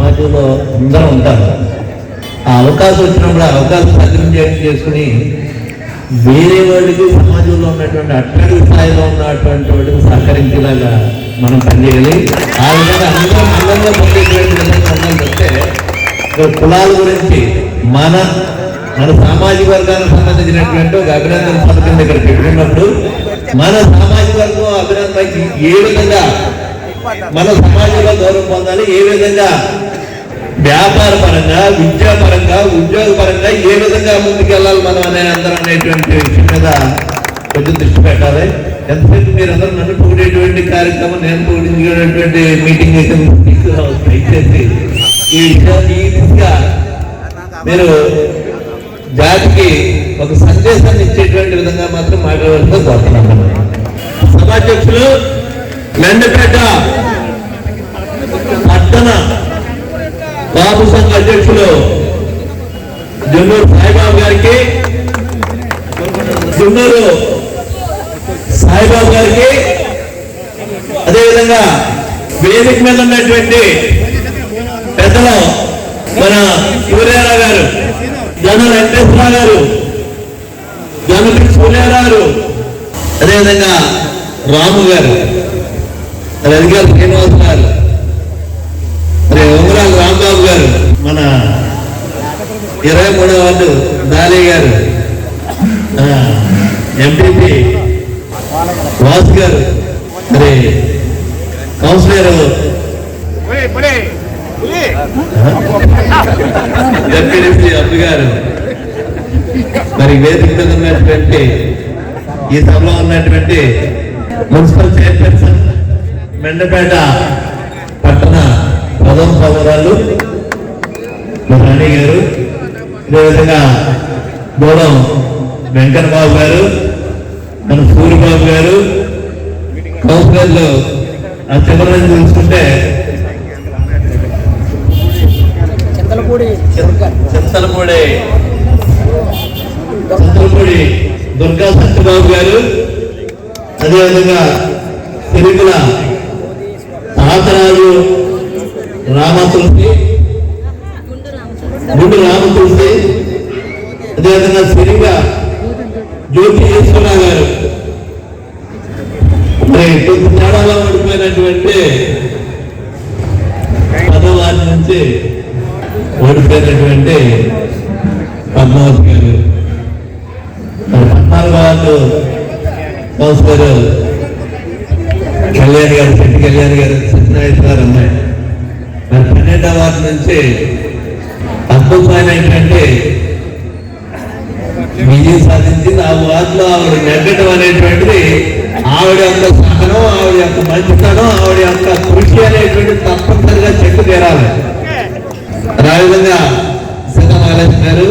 సమాజంలో అందరూ ఉంటారు. ఆ అవకాశం వచ్చినప్పుడు ఆ అవకాశం సద్వినియోగం చేసుకుని వేరే వాళ్ళకి సమాజంలో ఉన్నటువంటి అట్టడి స్థాయిలో ఉన్నటువంటి వాటికి సహకరించేలాగా మనం పనిచేయాలి. ఆ విధంగా అందరూ అందంగా పొందేటువంటి విధంగా ఉండాలి తప్పితే కులాల గురించి మన మన సామాజిక వర్గానికి సంబంధించినటువంటి ఒక అభినందన పథకం దగ్గర పెట్టుకున్నప్పుడు మన సామాజిక వర్గం అభినందనకి ఏ విధంగా మన సమాజంలో గౌరవం పొందాలి. ఏ విధంగా వ్యాపార పరంగా విద్యా పరంగా ఉద్యోగ పరంగా ఏ విధంగా ముందుకెళ్ళాలి మనం అనే అందరం అనేటువంటి విషయం మీద కొంచెం దృష్టి పెట్టాలి. ఎంతసేపు మీరు అందరూ నన్ను పొగిడేటువంటి కార్యక్రమం నేను పొగిడించేటువంటి మీటింగ్ అయితే దయచేసి ఈ విషయాన్ని ఈ దిశగా మీరు జాతికి ఒక సందేశాన్ని ఇచ్చేటువంటి విధంగా మాత్రం మాట్లాడాలని కోరుతున్నాను సభాధ్యక్షులు మెండపేట పట్టణ బాబు సంఘ అధ్యక్షులు జున్నూరు సాయిబాబు గారికి జున్నూరు సాయిబాబు గారికి అదేవిధంగా వేదిక మీద ఉన్నటువంటి పెద్దలు మన సూర్యారావు గారు జన వెంకటేశ్వరరావు గారు జనపతి సూర్యారావు గారు అదేవిధంగా రాము గారు. రవిగారు శ్రీనివాస్ అవుతున్నారు మరి ఉమరాలు రాంబాబు గారు మన ఇరవై మూడవ వార్డు దాలే గారు ఎంపీపీ వాసు గారు మరి కౌన్సిలర్ ఎంపీడీసీ అబ్బు గారు. మరి వేదిక మీద ఉన్నటువంటి ఈ సభలో ఉన్నటువంటి మున్సిపల్ చైర్పర్సన్ మెండపేట పట్టణ ప్రథమ సోదరాలు రాణి గారు. అదేవిధంగా గోడం వెంకట బాబు గారు మన సూర్యబాబు గారు. కౌన్సిలర్లు ఆ చివరి చూసుకుంటే చింతలపూడి చింతలపూడి. దుర్గా సత్యబాబు గారు. అదేవిధంగా తిరుగుల తాతరాజు రామతులసి గుండు రామతులసి అదేవిధంగా సిరిగా జ్యోతి ఈశ్వరరావు గారు. మరి కొంత తేడాలో ఓడిపోయినటువంటి పదవారి నుంచి ఓడిపోయినటువంటి పద్మావతి గారు. పద్నాలుగు వాళ్ళు కౌన్సిలర్ కళ్యాణ్ గారు శెట్టి కళ్యాణ్ గారు సత్యనారాయణ గారు అమ్మాయి మరి పన్నెండవ వార్డు నుంచి ఏంటంటే విజయం సాధించి ఆ వార్డులో ఆవిడ నెగ్గడం అనేటువంటిది ఆవిడ యొక్క సహనం ఆవిడ యొక్క మంచితనం ఆవిడ యొక్క కృషి అనేటువంటి తప్పనిసరిగా చెట్టు తీరాలి. మరి ఆ విధంగా గారు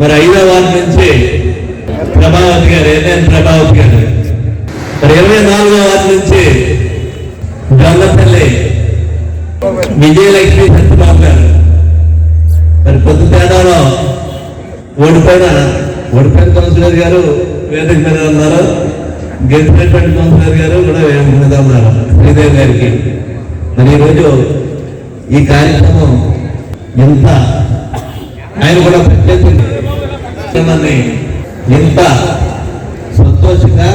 మరి ఐదవ వార్డు నుంచి ప్రభావతి గారు ఏదైనా ప్రభావతి గారు మరి ఇరవై నాలుగో వారి నుంచి జొల్లపల్లి విజయలక్ష్మి సత్యబాబు గారు. మరి పొద్దు తేడాలో ఓడిపోయిన ఓడిపోయిన కౌన్సిలర్ గారు వేదిక మీద ఉన్నారు. గెలిచినటువంటి కౌన్సిలర్ గారు కూడా వేదిక మీద ఉన్నారు శ్రీదేవి గారికి. మరి ఈరోజు ఈ కార్యక్రమం ఎంత ఆయన కూడా ప్రత్యేకంగా ఎంత సంతోషంగా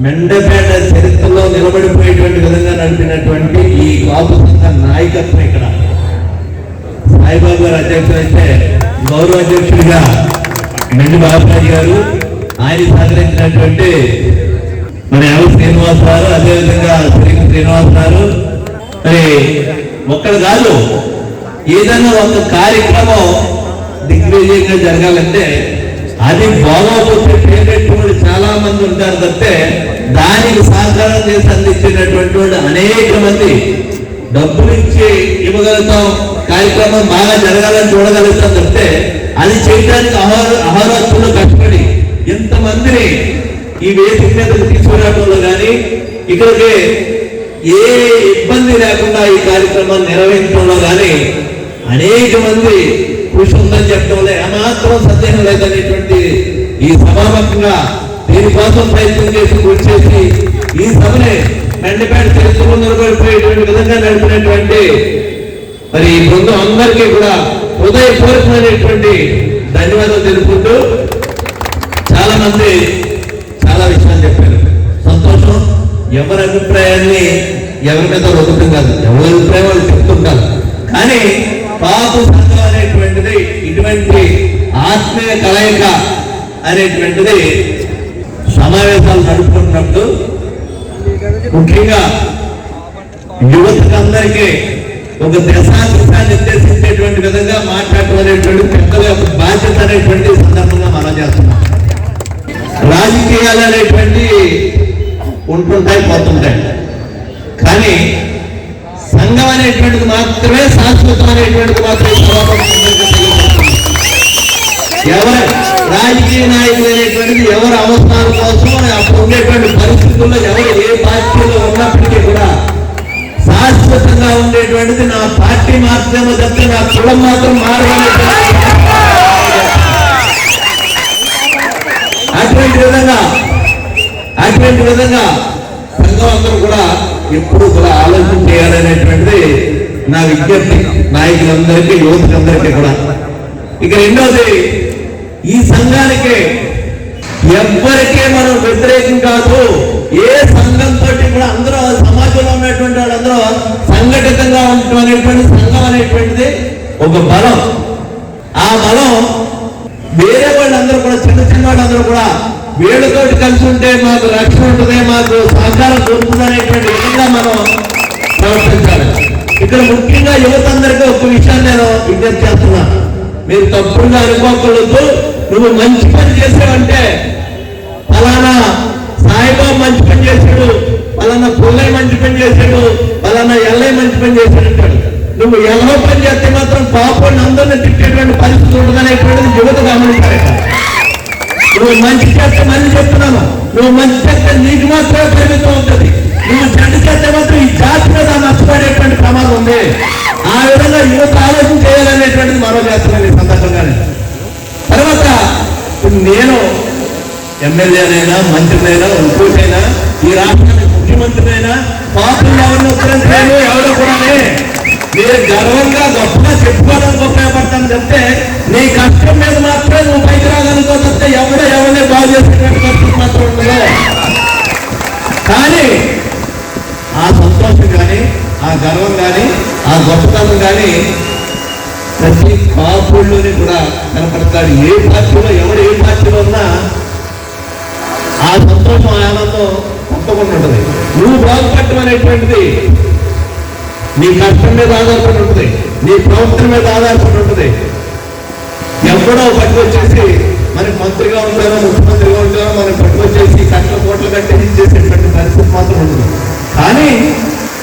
మెండపేట చరిత్రలో నిలబడిపోయేటువంటి విధంగా నడిపినటువంటి ఈ కాపు సంఘ నాయకత్వం ఇక్కడ. సాయిబాబు గారు అధ్యక్షుడు అయితే గౌరవ అధ్యక్షుడిగా మెండి బాబురాజు గారు ఆయన సహకరించినటువంటి మరి ఎల్ శ్రీనివాస్ గారు అదేవిధంగా శ్రీ శ్రీనివాస్ గారు. మరి ఒక్కడు కాదు ఏదైనా ఒక కార్యక్రమం దిగ్విజయంగా జరగాలంటే అది బాగోపోతే పేరు అనేక మంది డబ్బులు ఇచ్చి ఇవ్వగలుగుతాం కార్యక్రమం బాగా జరగాలని చూడగలుగుతాం తప్పితే అది చేయడానికి అహోరాత్రులు కష్టపడి ఎంతమందిని ఈ వేదిక మీదకి తీసుకురావడంలో కానీ ఇక్కడికి ఏ ఇబ్బంది లేకుండా ఈ కార్యక్రమాన్ని నిర్వహించడంలో కానీ అనేక మంది కృషి ఉందని చెప్పడంలో ఏమాత్రం సందేహం లేదనేటువంటి ఈ సభాముఖంగా దీనికోసం ప్రయత్నం చేసి కృషి చేసి ఈ సభని మెండపేట చరిత్రలో నిలబడిపోయేటువంటి విధంగా నడిపినటువంటి మరి ఈ బృందం అందరికీ కూడా హృదయపూర్వకమైనటువంటి ధన్యవాదాలు తెలుపుకుంటూ చాలా మంది చాలా విషయాలు చెప్పారు. సంతోషం ఎవరి అభిప్రాయాన్ని ఎవరి మీద కాదు ఎవరి అభిప్రాయం వాళ్ళు చెప్తుంటారు. కానీ పాపు సంఘం అనేటువంటిది ఇటువంటి ఆత్మీయ కలయిక అనేటువంటిది సమావేశాలు నడుపుకుంటున్నప్పుడు ముఖ్యంగా యువతకందరికీ ఒక దశాంశాన్ని నిర్దేశించేటువంటి విధంగా మాట్లాడటం అనేటువంటి పెద్దల యొక్క బాధ్యత అనేటువంటి సందర్భంగా మనం చేస్తున్నాం. రాజకీయాలు అనేటువంటి ఉంటుంటాయి పోతుంటాయి. కానీ సంఘం అనేటువంటిది మాత్రమే శాశ్వతం అనేటువంటిది మాత్రమే ఎవరు రాజకీయ నాయకులు అనేటువంటిది ఎవరి అవసరాల కోసం అప్పుడు ఉండేటువంటి పరిస్థితుల్లో ఎవరు ఏ పార్టీలో ఉన్నప్పటికీ కూడా శాశ్వతంగా ఉండేటువంటిది నా పార్టీ మాత్రమే తప్పితే నా కులం మాత్రం మారే అటువంటి విధంగా అటువంటి విధంగా సంఘం అందరూ కూడా ఎప్పుడు కూడా ఆలోచన చేయాలనేటువంటిది నా విజ్ఞప్తి. నాయకులందరికీ యువతులందరికీ కూడా. ఇక రెండోది ఈ సంఘానికి ఎవ్వరికే మనం వ్యతిరేకం కాదు. ఏ సంఘంతో కూడా అందరూ సమాజంలో ఉన్నటువంటి వాళ్ళందరూ సంఘటితంగా ఉండటం అనేటువంటి సంఘం అనేటువంటిది ఒక బలం. ఆ బలం వేరే వాళ్ళందరూ కూడా చిన్న చిన్న వాళ్ళందరూ కూడా వీళ్ళతోటి కలిసి ఉంటే మాకు రక్షణ ఉంటుంది మాకు సహకారం దొరుకుతుంది అనేటువంటి విధంగా మనం ప్రవర్తించాలి. ఇక్కడ ముఖ్యంగా యువత అందరికీ ఒక విషయాన్ని నేను విజ్ఞప్తి చేస్తున్నా మీరు తప్పుగా అనుకోకూడదు. నువ్వు మంచి పని చేసావంటే ఫలానా సాయిబాబు మంచి పని చేశాడు ఫలానా పుల్లయ్య మంచి పని చేశాడు ఫలానా ఎల్లయ్య మంచి పని చేశాడు అంటాడు. నువ్వు ఎలా పని చేస్తే మాత్రం పాపం అందరిని తిట్టేటువంటి పరిస్థితి ఉండదనేటువంటిది యువత గమనించాలి నువ్వు మంచి చేస్తే మంచి చెప్తున్నాను నువ్వు మంచి చేస్తే నీకు మాత్రమే పరిమితం ఉంటుంది నువ్వు చెడ్డ చేస్తే మాత్రం ఈ జాతి మీద నష్టపడేటువంటి ప్రమాదం ఉంది. ఆ విధంగా యువత ఆలోచన చేయాలనేటువంటిది మరో చేస్తున్నాను ఈ సందర్భంగానే. తర్వాత నేను ఎమ్మెల్యేనైనా మంత్రినైనా ఇంకోటైనా ఈ రాష్ట్రానికి ముఖ్యమంత్రినైనా పాపం ఎవరిని ఉత్తరించలేను ఎవరో కూడా నేను గర్వంగా గొప్పగా చెప్పుకోవడానికి ఉపయోగపడతాను చెప్తే నీ కష్టం మీద మాత్రమే నువ్వు పైకి రాగలుగుతావు తప్పితే ఎవడో ఎవరిని బాగు చేసేటువంటి పరిస్థితి మాత్రం ఉండదు. కానీ ఆ సంతోషం కానీ ఆ గర్వం కానీ ఆ గొప్పతనం కానీ ప్రతి కాపుల్లోనే కూడా కనపడతాడు. ఏ పార్టీలో ఎవరు ఏ పార్టీలో ఉన్నా ఆ సంతోషం ఆనందం తప్పకుండా ఉంటుంది. నువ్వు బాగుపడటం అనేటువంటిది నీ కష్టం మీద ఆధారపడి ఉంటుంది. నీ ప్రవర్తన మీద ఆధారపడి ఉంటుంది. ఎవడో పట్టుకొచ్చేసి మనకి మంత్రిగా ఉంటారో ముఖ్యమంత్రిగా ఉంటారో మనకి పట్టుకొచ్చేసి కట్ల కోట్లు కట్టి చేసేటువంటి పరిస్థితి మాత్రం ఉంటుంది కానీ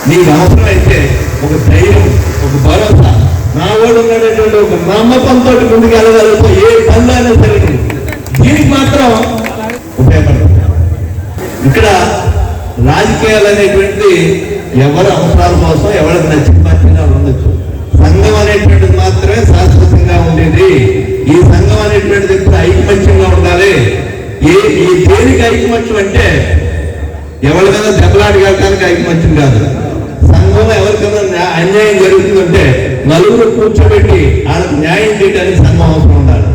నీకు అవసరమైతే ఒక ధైర్యం ఒక భరోసా. నా వాడు ఉన్నటువంటి ఒక నమ్మకంతో ముందుకు వెళ్ళగలుగుతాం ఏ పనులు అయినా సరే దీనికి మాత్రం ఉపయోగపడుతుంది ఇక్కడ రాజకీయాలు అనేటువంటిది ఎవరి అవసరాల కోసం ఎవరికి నచ్చిన పార్టీగా ఉండొచ్చు. సంఘం అనేటువంటిది మాత్రమే శాశ్వతంగా ఉండేది. ఈ సంఘం అనేటువంటిది ఇప్పుడు ఐకమత్యంగా ఉండాలి. ఏ ఈ దేనికి ఐకమత్యం అంటే ఎవరికైనా దెబ్బలాడగలటానికి ఐకమత్యం కాదు. సంఘం ఎవరికైనా అన్యాయం జరుగుతుందంటే నలుగురు కూర్చోబెట్టి వాళ్ళకి న్యాయం చేయడానికి సంఘం అవసరం ఉండాలి.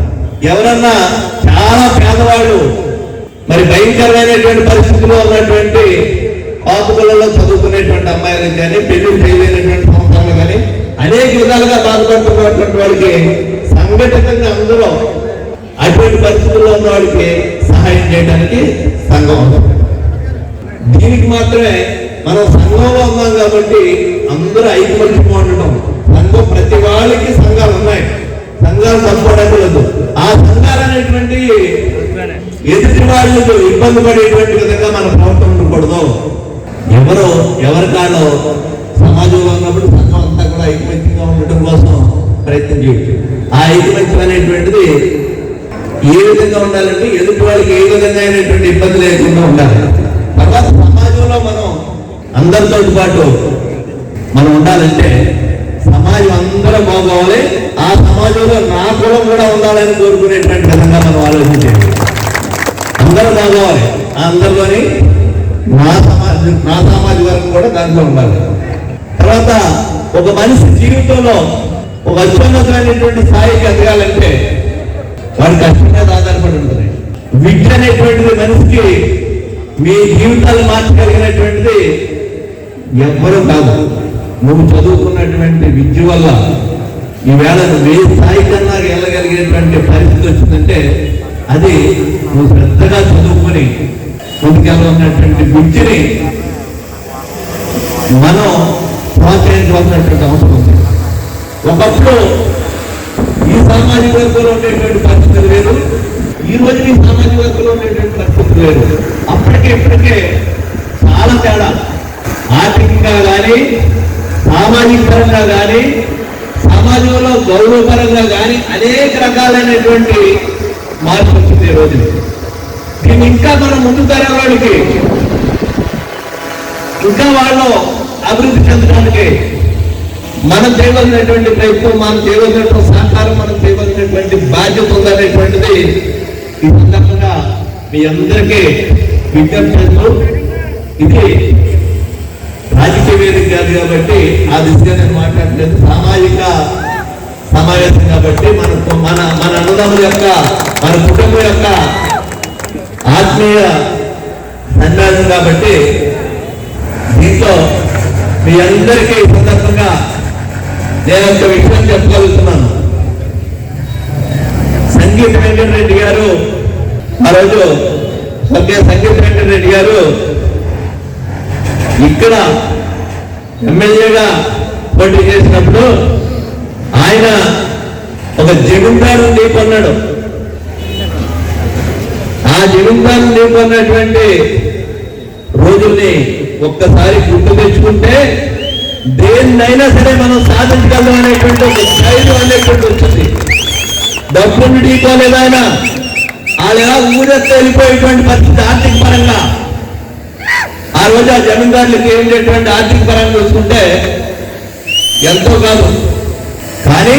ఎవరన్నా చాలా పేదవాళ్ళు మరి భయంకరమైనటువంటి పరిస్థితుల్లో ఉన్నటువంటి పాపుకలలో చదువుకునేటువంటి అమ్మాయిలకు కానీ పెళ్ళి చేయలేనటువంటి సంస్థలు కానీ అనేక విధాలుగా బాధపడుతున్నటువంటి వాడికి సంఘటితంగా అందరూ అటువంటి పరిస్థితుల్లో ఉన్న వాడికి సహాయం చేయడానికి సంఘం దీనికి మాత్రమే మనం సంఘంలో ఉన్నాం కాబట్టి అందరూ ఐకమత్యంగా ఉండటం సంఘం ప్రతి వాళ్ళకి సంఘాలు ఉన్నాయి. సంఘాలు తప్పుకోవడానికి లేదు. ఆ సంఘాలు అనేటువంటి ఎదుటి వాళ్ళు ఇబ్బంది పడేటువంటి విధంగా మన ప్రవర్తన ఉండకూడదు. ఎవరు ఎవరి కాలో సమాజంలో ఉన్నప్పుడు సంఘం అంతా కూడా ఐకమత్యంగా ఉండటం కోసం ప్రయత్నం చేయొచ్చు. ఆ ఐకమత్యం అనేటువంటిది ఏ విధంగా ఉండాలంటే ఎదుటి వాళ్ళకి ఏ విధంగా అయినటువంటి ఇబ్బంది లేకుండా ఉండాలి. తర్వాత సమాజంలో మనం అందరితో పాటు మనం ఉండాలంటే సమాజం అందరూ బాగోవాలి. ఆ సమాజంలో నా కులం కూడా ఉండాలని కోరుకునేటువంటి విధంగా మనం ఆలోచించేది. అందరూ బాగోవాలి. ఆ అందరిలోని నా సమాజం నా సమాజ వర్గం కూడా దాంట్లో ఉండాలి. తర్వాత ఒక మనిషి జీవితంలో ఒక అత్యున్నతమైనటువంటి స్థాయికి ఎదగాలంటే వాడి కష్టం మీద ఆధారపడి ఉంటుంది. విద్య అనేటువంటిది మనిషికి మీ జీవితాలు మార్చగలిగినటువంటిది ఎవ్వరూ కాదు. నువ్వు చదువుకున్నటువంటి విద్య వల్ల ఈవేళ నువ్వు ఏ స్థాయి కన్నా వెళ్ళగలిగేటువంటి పరిస్థితి వచ్చిందంటే అది నువ్వు శ్రద్ధగా చదువుకొని ముందుకెళ్ళన్నటువంటి విద్యని మనం ప్రోత్సహించవలసినటువంటి అవసరం ఉంది. ఒకప్పుడు ఈ సామాజిక వర్గంలో ఉండేటువంటి పరిస్థితులు వేరు ఈ రోజు ఈ సామాజిక వర్గంలో ఉండేటువంటి పరిస్థితులు వేరు. అప్పటికే ఇప్పటికే చాలా తేడా. ఆర్థికంగా కానీ సామాజిక పరంగా కానీ సమాజంలో గౌరవపరంగా కానీ అనేక రకాలైనటువంటి మార్పు వచ్చింది ఈ రోజు దీన్ని ఇంకా మనం ముందు తరం వాడికి ఇంకా వాళ్ళు అభివృద్ధి చెందడానికి మనం చేయవలసినటువంటి ప్రయత్నం మనం చేయవలసినటువంటి సహకారం మనం చేయవలసినటువంటి బాధ్యత ఉందనేటువంటిది ఈ సందర్భంగా మీ అందరికీ విజ్ఞప్తి చేస్తూ ఇది రాజకీయ వేదిక కాదు కాబట్టి ఆ దిశగా నేను మాట్లాడలేదు. సామాజిక సమావేశం కాబట్టి మన మన మన అన్నదమ్ముల యొక్క మన కుటుంబం యొక్క ఆత్మీయ సన్యాసం కాబట్టి దీంతో మీ అందరికీ సందర్భంగా నేను ఒక విషయం చెప్పగలుగుతున్నాను. సంగీత వెంకటరెడ్డి గారు ఆ రోజు సంగీత వెంకటరెడ్డి గారు ఇక్కడ ఎమ్మెల్యేగా పోటీ చేసినప్పుడు ఆయన ఒక జమీందారు నీకొన్నాడు ఆ జమీందారు నీకొన్నటువంటి రోజుల్ని ఒక్కసారి గుర్తు తెచ్చుకుంటే దేన్నైనా సరే మనం సాధించగలం అనేటువంటి ఒక ధైర్యం అనేటువంటి వచ్చింది. డబ్బులు ఢీకోలేదు ఆయన? వాళ్ళు ఎలా ఊరెత్తే వెళ్ళిపోయేటువంటి పరిస్థితి ఆర్థిక పరంగా ఆ రోజు ఆ జమీందారులకు ఏం ఆర్థిక పరంగా చూసుకుంటే ఎంతో కాదు. కానీ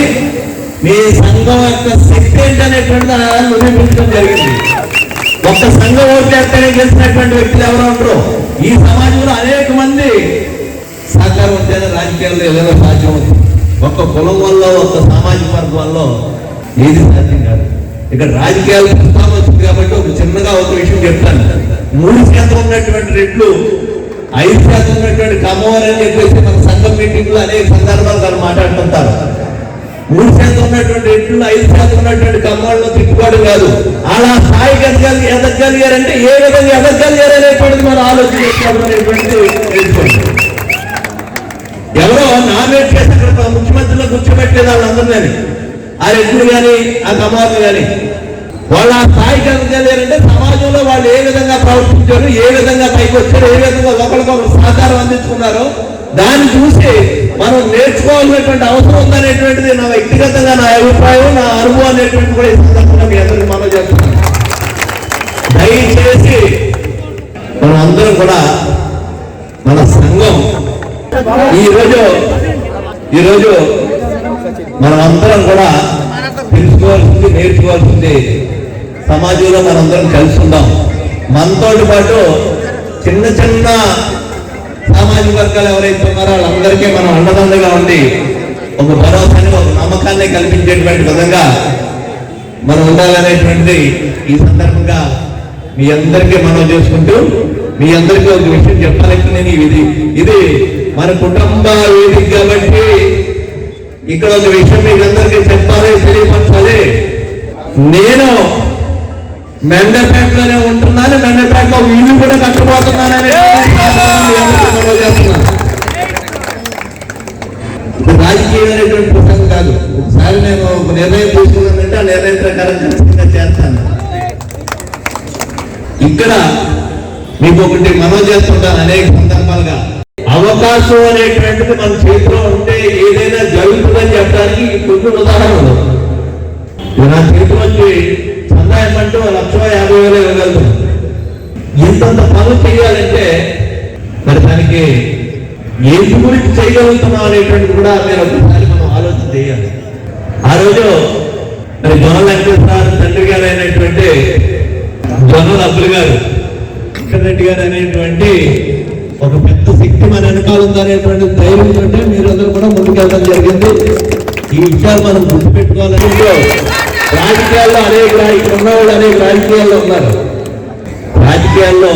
మీ సంఘం యొక్క శక్తి ఏంటనేటువంటి నిరూపించడం జరిగింది. ఒక్క సంఘం ఓట్లేస్తేనే గెలిచినటువంటి వ్యక్తులు ఎవరో ఉంటారు ఈ సమాజంలో అనేక మంది సహకారం ఉంటేనే రాజకీయాల్లో ఏదైనా సాధ్యం అవుతుంది. ఒక్క కులం వల్ల ఒక్క సామాజిక వర్గం వల్ల ఏది సాధ్యం కాదు. ఇక్కడ రాజకీయాలు వస్తుంది వచ్చింది కాబట్టి ఒక చిన్నగా ఒక విషయం చెప్తాను. మూడు శాతం ఉన్నటువంటి రెట్లు ఐదు శాతం ఉన్నటువంటి కమ్మవారు అని చెప్పేసి మన సంఘం మీటింగ్లో అనేక సందర్భాలు తను మాట్లాడుతుంటారు. మూడు శాతం ఉన్నటువంటి రెట్లు ఐదు శాతం ఉన్నటువంటి కమ్మవాళ్ళు తిట్టుకోవడం కాదు. అలా స్థాయికి ఎదగాలి ఎదగలిగారంటే ఏ విధంగా ఎదగలిగారు అనేటువంటిది మనం ఆలోచన చేసుకోవడం అనేటువంటిది తెలుసుకోండి ఎవరో నామినేట్ చేసి అక్కడ ముఖ్యమంత్రిలో కూర్చోబెట్టలేదు కానీ ఆ రెడ్లు కానీ ఆ కమాలు కానీ వాళ్ళు ఆ స్థాయికి ఎదగలేరంటే సమాజంలో వాళ్ళు ఏ విధంగా ప్రవర్తించారు ఏ విధంగా పైకి వచ్చారు ఏ విధంగా ఒకరికొకరు సహకారం అందించుకున్నారో దాన్ని చూసి మనం నేర్చుకోవాల్సినటువంటి అవసరం ఉందనేటువంటిది నా వ్యక్తిగతంగా నా అభిప్రాయం నా అనుభవం అనేటువంటి కూడా ఈ సందర్భంగా మీ అందరికీ మనం చెప్తున్నాను దయచేసి మనం అందరం కూడా మన సంఘం ఈరోజు ఈరోజు మనం అందరం కూడా తెలుసుకోవాల్సింది నేర్చుకోవాల్సింది సమాజంలో మనందరం కలిసి ఉందాం. మనతో పాటు చిన్న చిన్న సామాజిక వర్గాలు ఎవరైతే ఉన్నారో వాళ్ళందరికీ మనం అండదండగా ఉండి ఒక భరోసాని ఒక నమ్మకాన్ని కల్పించేటువంటి విధంగా మనం ఉండాలనేటువంటిది ఈ సందర్భంగా మీ అందరికీ మనం చేసుకుంటూ మీ అందరికీ ఒక విషయం చెప్పాలంటే నేను ఇది ఇది మన కుటుంబ వేదిక కాబట్టి ఇక్కడ ఒక విషయం మీకు అందరికీ చెప్పాలి తెలియపరచాలి. నేను మెండపేటలోనే ఉంటున్నాను మెండపేటలో ఇల్లు కూడా చేస్తున్నాను. ఇది రాజకీయమైనటువంటి ప్రసంగం కాదు ఒకసారి నేను ఒక నిర్ణయం తీసుకున్నానంటే ఆ నిర్ణయం ప్రకారం ఖచ్చితంగా చేస్తాను. ఇక్కడ మీకు ఒకటి మనం చేస్తుంటాను అనేక సందర్భాలుగా. అవకాశం అనేటువంటిది మన చేతిలో ఉంటే ఏదైనా జరుగుతుందని చెప్పడానికి ఈ కొన్ని ఉదాహరణలు. ఇది నా చేతిలో వచ్చి అంటే లక్ష యాభై వేలు ఇవ్వగలదు ఇంతంత పనులు చేయాలంటే మరి దానికి ఏంటి గురించి చేయగలుగుతున్నాం అనేటువంటిది కూడా మీరు ఒకసారి మనం ఆలోచన చేయాలి. ఆ రోజు మరి జొన్న వెంకటేశ్వర తండ్రి గారు అయినటువంటి జొన్న అబ్బులు గారు వెంకటరెడ్డి గారు అనేటువంటి ఒక పెద్ద శక్తి మన వెనకాల ఉందనేటువంటి మీరు మీరందరూ కూడా ముందుకెళ్ళడం జరిగింది. ఈ విషయాలు మనం గుర్తుపెట్టుకోవాలని రాజకీయాల్లో అనేక రా- ఇక్కడ ఉన్నవాళ్ళు అనేక రాజకీయాల్లో ఉన్నారు. రాజకీయాల్లో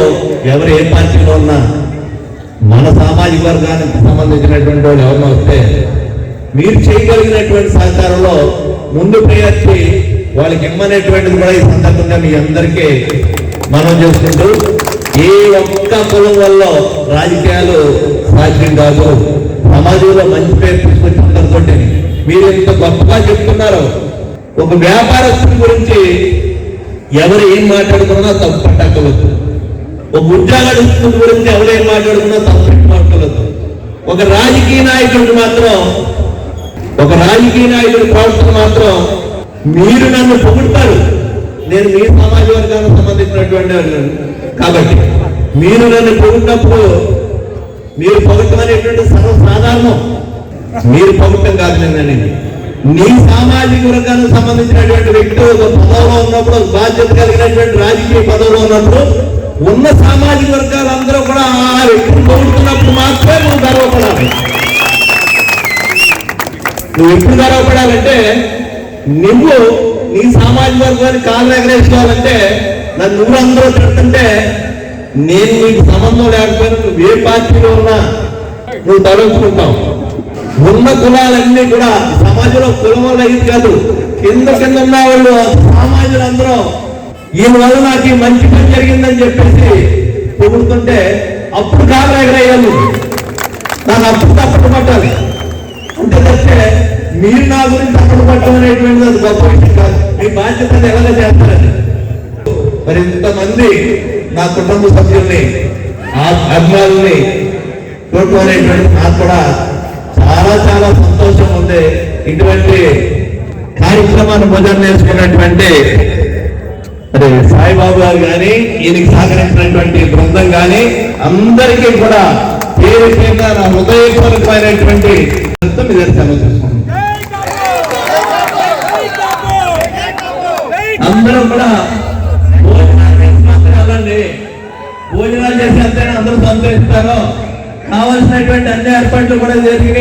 ఎవరు ఏ పార్టీలో ఉన్నా మన సామాజిక వర్గానికి సంబంధించినటువంటి వాళ్ళు ఎవరిన వస్తే మీరు చేయగలిగినటువంటి సహకారంలో ముందు ప్రయత్ని వాళ్ళకి ఇమ్మనేటువంటిది కూడా ఈ సందర్భంగా మీ అందరికీ మనం చేసుకుంటూ ఏ ఒక్క కులం వల్ల రాజకీయాలు సాధ్యం కాదు. సమాజంలో మంచి పేరు తీసుకొచ్చినందుకోండి మీరు ఎంత గొప్పగా చెప్తున్నారు ఒక వ్యాపారస్తుని గురించి ఎవరు ఏం మాట్లాడుకున్నా తప్పు పట్టకూడదు ఒక ఉద్యోగస్తుని గురించి ఎవరు ఏం మాట్లాడుకున్నా తప్పు పెట్టుకోకూడదు ఒక రాజకీయ నాయకుడికి మాత్రం ఒక రాజకీయ నాయకుడి ప్రవర్తన మాత్రం మీరు నన్ను పొగుడతారు. నేను మీ సమాజ వర్గానికి సంబంధించినటువంటి వాళ్ళు కాబట్టి మీరు నన్ను పొగిడినప్పుడు మీరు పొగటం అనేటువంటి సర్వసాధారణం. మీరు పొగటం కాదు నేను నీ సామాజిక వర్గానికి సంబంధించినటువంటి వ్యక్తి ఒక పదవిలో ఉన్నప్పుడు బాధ్యత కలిగినటువంటి రాజకీయ పదవిలో ఉన్నప్పుడు ఉన్న సామాజిక వర్గాలందరూ కూడా ఆ వ్యక్తిని పోగొట్టుకున్నప్పుడు మాత్రమే నువ్వు గర్వపడాలి. నువ్వు ఎప్పుడు గర్వపడాలంటే నువ్వు నీ సామాజిక వర్గాన్ని కాలు ఎగరేసుకోవాలంటే నన్ను నువ్వు అందరూ తింటుంటే నేను నీకు సంబంధం లేకపోయినా నువ్వు ఏ పార్టీలో ఉన్నా నువ్వు తలంచుకుంటావు. ఉన్న కులాలన్నీ కూడా సమాజంలో కులం అయ్యింది కాదు. కింద కింద ఉన్న వాళ్ళు సామాజికులు అందరూ ఈయన వల్ల నాకు ఈ మంచి పని జరిగిందని చెప్పేసి పొగుడుతుంటే అప్పుడు కాదు ఎగరేయాలి. నాకు అప్పుడు తప్పట్టు పట్టాలి. అంటే తప్పే మీరు నా గురించి తప్పట్టు పట్టడం అనేటువంటిది అది గొప్ప విషయం కాదు. మీ బాధ్యత ఎలాగ చేస్తారని. మరి ఇంతమంది నా కుటుంబ సభ్యుల్ని అభిమానుల్ని చూడటం అనేటువంటి నాకు కూడా చాలా చాలా సంతోషం ఉంది ఇటువంటి కార్యక్రమాన్ని మొదలు నేర్చుకున్నటువంటి మరి సాయిబాబు గారు కానీ ఈయనకి సహకరించినటువంటి బృందం కానీ అందరికీ కూడా పేరు పేరున నా హృదయపూర్వకమైనటువంటి మీద కూడా భోజనాలు చేసి భోజనాలు చేసి అంతేనా అందరూ సంతోషిస్తారో. కావలసినటువంటి అన్ని ఏర్పాట్లు కూడా జరిగినాయి.